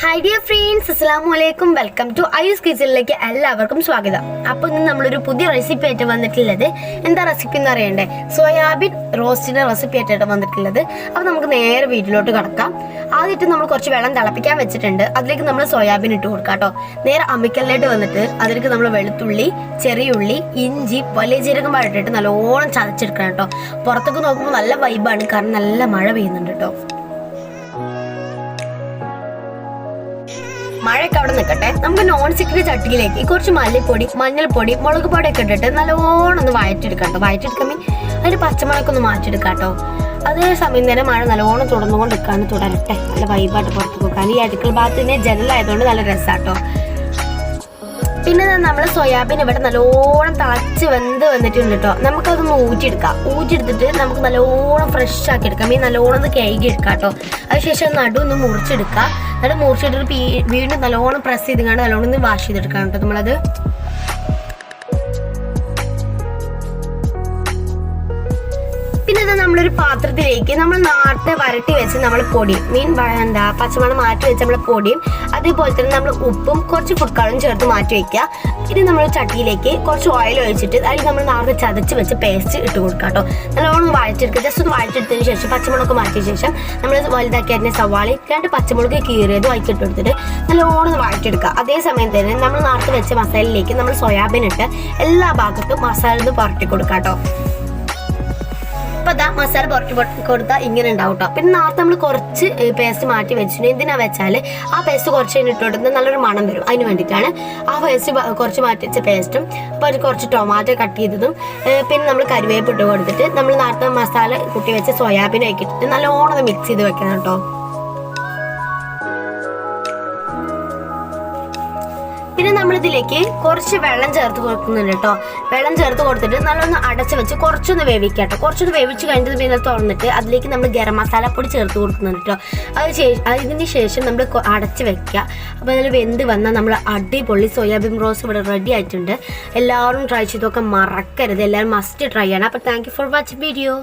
Hi dear friends അസ്സാം വലൈക്കും welcome to ice കിച്ചണിലേക്ക് എല്ലാവർക്കും സ്വാഗതം. അപ്പോൾ ഇന്ന് നമ്മളൊരു പുതിയ റെസിപ്പി ആയിട്ട് വന്നിട്ടുള്ളത് എന്താ റെസിപ്പി എന്ന് അറിയണ്ടേ? സോയാബീൻ റോസ്റ്റിന്റെ റെസിപ്പി ആയിട്ടാണ് വന്നിട്ടുള്ളത്. അപ്പോൾ നമുക്ക് നേരെ വീട്ടിലോട്ട് കിടക്കാം. ആദ്യമായിട്ട് നമ്മൾ കുറച്ച് വെള്ളം തിളപ്പിക്കാൻ വെച്ചിട്ടുണ്ട്. അതിലേക്ക് നമ്മൾ സോയാബീൻ ഇട്ട് കൊടുക്കാം കേട്ടോ. നേരെ അമ്മിക്കലിലേക്ക് വന്നിട്ട് അതിലേക്ക് നമ്മൾ വെളുത്തുള്ളി ചെറിയുള്ളി ഇഞ്ചി വലിയ ജീരകം പാടിട്ടിട്ട് നല്ലോണം ചതച്ചെടുക്കണം കേട്ടോ. പുറത്തൊക്കെ നോക്കുമ്പോൾ നല്ല വൈബാണ് കാരണം നല്ല മഴ പെയ്യുന്നുണ്ട് കേട്ടോ. മഴയൊക്കെ അവിടെ നിൽക്കട്ടെ. നമുക്ക് നോൺ സ്റ്റിക്കിന്റെ ചട്ടിയിലേക്ക് കുറച്ച് മല്ലിപ്പൊടി മഞ്ഞൾപ്പൊടി മുളക് പൊടി ഒക്കെ ഇട്ടിട്ട് നല്ലോണം ഒന്ന് വയറ്റെടുക്കാട്ടോ കേട്ടോ വഴറ്റിയെടുക്കാൻ മീൻ അതിന്റെ പച്ചമുളകൊക്കെ ഒന്ന് മാറ്റിയെടുക്കാട്ടോ. അതേ സമയം തന്നെ മഴ നല്ലോണം തുടർന്നുകൊണ്ട് നിൽക്കാണ് തുടരട്ടെ. നല്ല വൈബായിട്ട് പുറത്ത് പോകാൻ ഈ അടുക്കള ഭാഗത്ത് തന്നെ ജനലായതുകൊണ്ട് നല്ല രസമാട്ടോ പിന്നെ നമ്മൾ സോയാബീൻ ഇവിടെ നല്ലോണം തിളച്ച് വെന്ത് വന്നിട്ടുണ്ട് കേട്ടോ നമുക്കതൊന്ന് ഊറ്റിയെടുക്കാം. ഊറ്റിയെടുത്തിട്ട് നമുക്ക് നല്ലോണം ഫ്രഷ് ആക്കി എടുക്കാം. ഈ നല്ലോണം ഒന്ന് കഴുകി എടുക്കാം കേട്ടോ അതിനുശേഷം നടു ഒന്ന് മുറിച്ചെടുക്കാം. എന്നിട്ട് മുറിച്ചെടുത്തിട്ട് വീണ്ടും നല്ലോണം പ്രസ് ചെയ്ത് കാണാൻ നല്ലോണം ഒന്ന് വാഷ് ചെയ്തെടുക്കാം കേട്ടോ നമ്മളത്. പിന്നെ ഇത് നമ്മളൊരു പാത്രത്തിലേക്ക് നമ്മൾ നാട്ടെ വരട്ടി വെച്ച് നമ്മൾ പൊടിയും. മീൻ എന്താ പച്ചമണം മാറ്റി വെച്ച് നമ്മൾ പൊടിയും. അതേപോലെ തന്നെ നമ്മൾ ഉപ്പും കുറച്ച് ഫുഡ് കളറും ചേർത്ത് മാറ്റി വെക്കുക. ഇനി നമ്മൾ ചട്ടിയിലേക്ക് കുറച്ച് ഓയിൽ ഒഴിച്ചിട്ട് അതിൽ നമ്മൾ നാളെ ചതച്ച് വെച്ച് പേസ്റ്റ് ഇട്ട് കൊടുക്കുക കേട്ടോ നല്ലോണം വഴറ്റെടുക്കുക ജസ്റ്റ് ഒന്ന് വഴറ്റെടുത്തതിന് ശേഷം പച്ചമുളക് മാറ്റിയ ശേഷം നമ്മൾ വലുതാക്കി അതിന്റെ സവാളി രണ്ട് പച്ചമുളക് കീറിയത് അതിൽ ഇട്ട് കൊടുത്തിട്ട് നല്ലോണം വഴറ്റെടുക്കുക അതേ സമയം തന്നെ നമ്മൾ നേരത്തെ വെച്ച മസാലയിലേക്ക് നമ്മൾ സോയാബീൻ ഇട്ട് എല്ലാ ഭാഗത്തും മസാല ഒന്ന് പുരട്ടി കൊടുക്കുക കേട്ടോ അപ്പൊ അതാ മസാല പുറത്ത് കൊടുത്താൽ ഇങ്ങനെ ഉണ്ടാവും കേട്ടോ പിന്നെ നേരത്തെ നമ്മൾ കുറച്ച് പേസ്റ്റ് മാറ്റി വെച്ചിട്ടുണ്ട് എന്തിനാ വെച്ചാൽ ആ പേസ്റ്റ് കുറച്ച് കഴിഞ്ഞിട്ട് നല്ലൊരു മണം വരും. അതിന് വേണ്ടിയിട്ടാണ് ആ പേസ്റ്റ് കുറച്ച് മാറ്റി വെച്ച പേസ്റ്റും അപ്പോൾ അത് കുറച്ച് ടൊമാറ്റോ കട്ട് ചെയ്തതും പിന്നെ നമ്മൾ കരുവേപ്പിട്ട് കൊടുത്തിട്ട് നമ്മൾ നേരത്തെ മസാല കുട്ടി വെച്ച സോയാബീൻ ആക്കിയിട്ട് നല്ലോണം മിക്സ് ചെയ്ത് വെക്കണം കേട്ടോ പിന്നെ നമ്മളിതിലേക്ക് കുറച്ച് വെള്ളം ചേർത്ത് കൊടുക്കുന്നുണ്ട് കേട്ടോ. വെള്ളം ചേർത്ത് കൊടുത്തിട്ട് നല്ലൊന്ന് അടച്ച് വെച്ച് കുറച്ചൊന്ന് വേവിക്കാം കേട്ടോ. കുറച്ചൊന്ന് വേവിച്ച് കഴിഞ്ഞിട്ട് പിന്നെ തുറന്നിട്ട് അതിലേക്ക് നമ്മൾ ഗരം മസാലപ്പൊടി ചേർത്ത് കൊടുക്കുന്നുണ്ട് കേട്ടോ. അത് അതിന് ശേഷം നമ്മൾ അടച്ച് വെക്കുക. അപ്പോൾ അതിൽ വെന്ത് വന്നാൽ നമ്മൾ അടിപൊളി സോയാബീൻ റോസ് ഇവിടെ റെഡി ആയിട്ടുണ്ട്. എല്ലാവരും ട്രൈ ചെയ്തൊക്കെ മറക്കരുത്. എല്ലാവരും മസ്റ്റ് ട്രൈ ചെയ്യണം അപ്പോൾ താങ്ക് ഫോർ വാച്ചിങ് വീഡിയോ